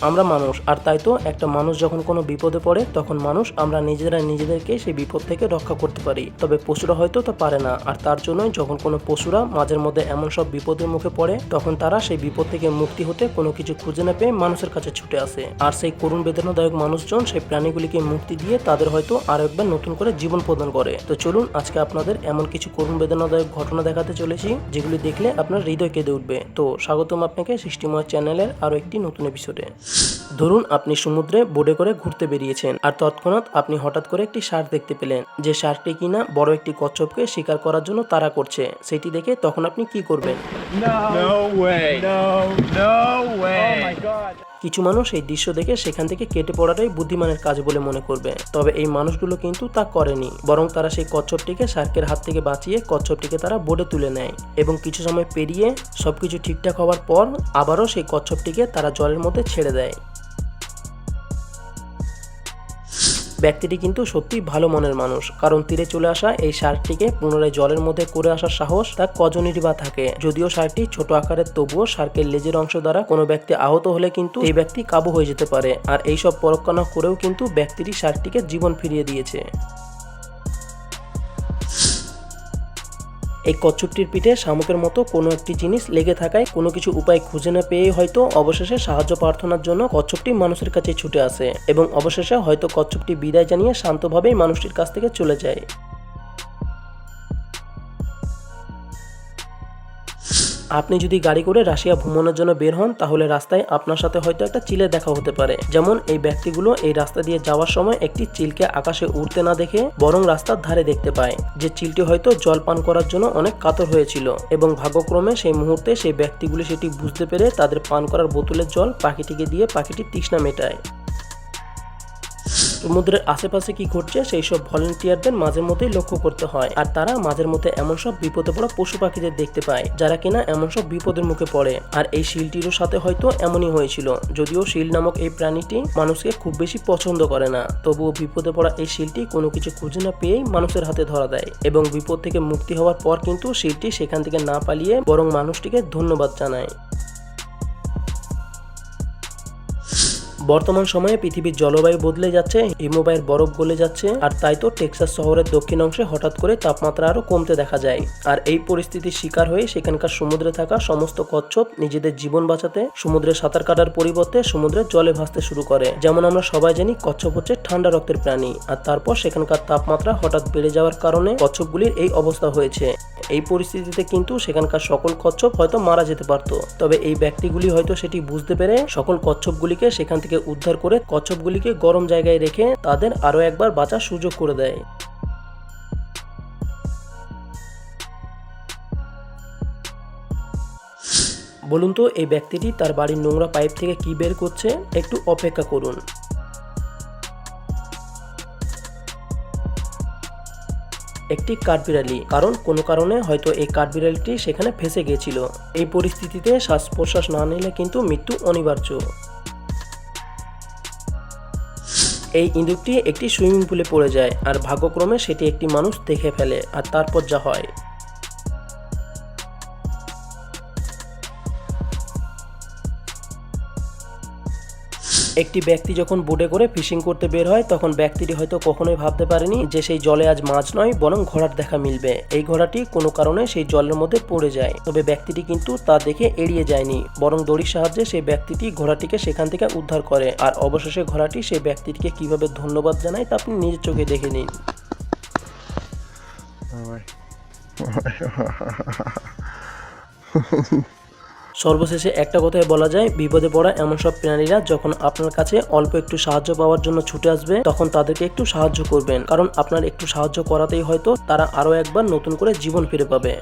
আমরা মানুষ। আর তাই তো একটা মানুষ যখন কোনো বিপদে পড়ে, তখন মানুষ আমরা নিজেরা নিজেদেরকে সেই বিপদ থেকে রক্ষা করতে পারি। তবে পশুরা হয়তো তা পারে না। আর তার জন্যই যখন কোনো পশুরা মাঝের মধ্যে এমন সব বিপদের মুখে পড়ে, তখন তারা সেই বিপদ থেকে মুক্তি হতে কোনো কিছু খুঁজে না পেয়ে মানুষের কাছে ছুটে আসে। আর সেই করুণ বেদনাদায়ক মানুষজন সেই প্রাণীগুলিকে মুক্তি দিয়ে তাদের হয়তো আরও একবার নতুন করে জীবন প্রদান করে। তো চলুন, আজকে আপনাদের এমন কিছু করুণ বেদনাদায়ক ঘটনা দেখাতে চলেছি, যেগুলি দেখলে আপনার হৃদয় কেঁদে উঠবে। তো স্বাগতম আপনাকে সৃষ্টিময় চ্যানেলের আরও একটি নতুন এপিসোডে ধরুন আপনি সমুদ্রে বোটে করে ঘুরতে বেরিয়েছেন আর তৎক্ষণাৎ আপনি হঠাৎ করে একটি শার্ক দেখতে পেলেন। যে শার্কটি কিনা বড় একটি কচ্ছপকে শিকার করার জন্য তারা করছে। সেটি দেখে তখন আপনি কি করবেন? কিছু মানুষ এই দৃশ্য দেখে সেখান থেকে কেটে পড়াটাই বুদ্ধিমানের কাজ বলে মনে করবে। তবে এই মানুষগুলো কিন্তু তা করেনি। বরং তারা সেই কচ্ছপটিকে শার্কের হাত থেকে বাঁচিয়ে কচ্ছপটিকে তারা বোর্ডে তুলে নেয় এবং কিছু সময় পেরিয়ে সবকিছু ঠিকঠাক হওয়ার পর আবারও সেই কচ্ছপটিকে তারা জলের মধ্যে ছেড়ে দেয়। ব্যক্তিটি কিন্তু সত্যি ভালো মনের মানুষ। কারণ তীরে চলে আসা এই সারটিকে পুনরায় জলের মধ্যে করে আসার সাহস তা কজনেরই বা থাকে। যদিও সারটি ছোট আকারের তবুও সার্কের লেজের অংশ দ্বারা কোনো ব্যক্তি আহত হলে কিন্তু এই ব্যক্তি কাবু হয়ে যেতে পারে। আর এইসব পরক্ষণা করেও কিন্তু ব্যক্তিটি সারটিকে জীবন ফিরিয়ে দিয়েছে। এই কচ্ছপটির পিঠে শামুকের মতো কোনো একটি জিনিস লেগে থাকায় কোনো কিছু উপায় খুঁজে না পেয়ে হয়তো অবশেষে সাহায্য প্রার্থনার জন্য কচ্ছপটি মানুষের কাছে ছুটে আসে এবং অবশেষে হয়তো কচ্ছপটি বিদায় জানিয়ে শান্তভাবেই মানুষটির কাছ থেকে চলে যায়। আপনি যদি গাড়ি করে রাশিয়া ভ্রমণের জন্য বের হন, তাহলে রাস্তায় আপনার সাথে হয়তো একটা চিলে দেখা হতে পারে। যেমন এই ব্যক্তিগুলো এই রাস্তা দিয়ে যাওয়ার সময় একটি চিলকে আকাশে উড়তে না দেখে বরং রাস্তার ধারে দেখতে পায়। যে চিলটি হয়তো জল পান করার জন্য অনেক কাতর হয়েছিল এবং ভাগ্যক্রমে সেই মুহূর্তে সেই ব্যক্তিগুলি সেটি বুঝতে পেরে তাদের পান করার বোতলের জল পাখিটিকে দিয়ে পাখিটির তৃষ্ণা মেটায়। সমুদ্রের আশেপাশে কি ঘটছে, সেই সব ভলেন্টিয়ারদের মাঝে মধ্যেই লক্ষ্য করতে হয়। আর তারা মাঝের মধ্যে এমন সব বিপদে পড়া পশু পাখিদের দেখতে পায়, যারা কিনা এমন সব বিপদের মুখে পড়ে। আর এই শিলটিরও সাথে হয়তো এমনই হয়েছিল, যদিও শিল নামক এই প্রাণীটি মানুষকে খুব বেশি পছন্দ করে না। তবুও বিপদে পড়া এই শিলটি কোনো কিছু খুঁজে না পেয়েই মানুষের হাতে ধরা দেয়। এবং বিপদ থেকে মুক্তি হওয়ার পর কিন্তু শিলটি সেখান থেকে না পালিয়ে বরং মানুষটিকে ধন্যবাদ জানায়। বর্তমান সময়ে পৃথিবীর জলবায়ু বদলে যাচ্ছে, হিমবাহের বরফ গলে যাচ্ছে, আর তাই তো টেক্সাস শহরের দক্ষিণ অংশে হঠাৎ করে তাপমাত্রা আরও কমতে দেখা যায়। আর এই পরিস্থিতির শিকার হয়ে সেখানকার সমুদ্রে থাকা সমস্ত কচ্ছপ নিজেদের জীবন বাঁচাতে, সমুদ্রে সাঁতার কাটার পরিবর্তে সমুদ্রের জলে ভাসতে শুরু করে। যেমন আমরা সবাই জানি, কচ্ছপ হচ্ছে ঠান্ডা রক্তের প্রাণী। আর তারপর সেখানকার তাপমাত্রা হঠাৎ বেড়ে যাওয়ার কারণে কচ্ছপগুলির এই অবস্থা হয়েছে। এই পরিস্থিতিতে কিন্তু সেখানকার সকল কচ্ছপ হয়তো মারা যেতে পারত। তবে এই ব্যক্তিগুলি হয়তো সেটি বুঝতে পেরে সকল কচ্ছপগুলিকে সেখান থেকে উদ্ধার করে কচ্ছপগুলিকে গরম জায়গায় রেখে তাদের আরও একবার বাঁচার সুযোগ করে দেয়। বলুন তো, এই ব্যক্তিটি তার বাড়ির নোংরা পাইপ থেকে কি বের করছে? একটু অপেক্ষা করুন। একটি কাঠবিড়ালি, কারণ কোনো কারণে হয়তো এই কাঠবিড়ালিটি সেখানে ফেসে গিয়েছিল। এই পরিস্থিতিতে শ্বাস প্রশ্বাস না নিলে কিন্তু মৃত্যু অনিবার্য। এই ইঁদুরটি একটি সুইমিং পুলে পড়ে যায় আর ভাগ্যক্রমে সেটি একটি মানুষ দেখে ফেলে আর তারপর যা হয়। একটি ব্যক্তি যখন বোটে করে ফিশিং করতে বের হয় তখন ব্যক্তিটি হয়তো কখনোই ভাবতে পারেনি যে সেই জলে আজ মাছ নয় বরং ঘোড়ার দেখা মিলবে। এই ঘোড়াটি কোনো কারণে সেই জলের মধ্যে পড়ে যায়। তবে ব্যক্তিটি কিন্তু তা দেখে এড়িয়ে যায়নি বরং দড়ির সাহায্যে সেই ব্যক্তিটি ঘোড়াটিকে সেখান থেকে উদ্ধার করে। আর অবশেষে ঘোড়াটি সেই ব্যক্তিটিকে কীভাবে ধন্যবাদ জানায় তা আপনি নিজের চোখে দেখে নিন। সর্বশেষে একটা কথাই বলা যায়, বিপদে পড়া এমন সব প্রাণীরা যখন আপনার কাছে অল্প একটু সাহায্য পাওয়ার জন্য ছুটে আসবে, তখন তাদেরকে একটু সাহায্য করবেন। কারণ আপনার একটু সাহায্য করাতেই হয়তো তারা আরও একবার নতুন করে জীবন ফিরে পাবে।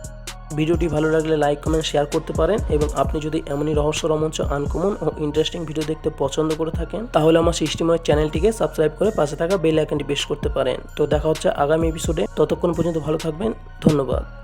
ভিডিওটি ভালো লাগলে লাইক, কমেন্ট, শেয়ার করতে পারেন এবং আপনি যদি এমনই রহস্য, রোমাঞ্চ, আনকমন ও ইন্টারেস্টিং ভিডিও দেখতে পছন্দ করে থাকেন, তাহলে আমার সৃষ্টিময় চ্যানেলটিকে সাবস্ক্রাইব করে পাশে থাকা বেল আইকনটি প্রেস করতে পারেন। তো দেখা হচ্ছে আগামী এপিসোডে ততক্ষণ পর্যন্ত ভালো থাকবেন। ধন্যবাদ।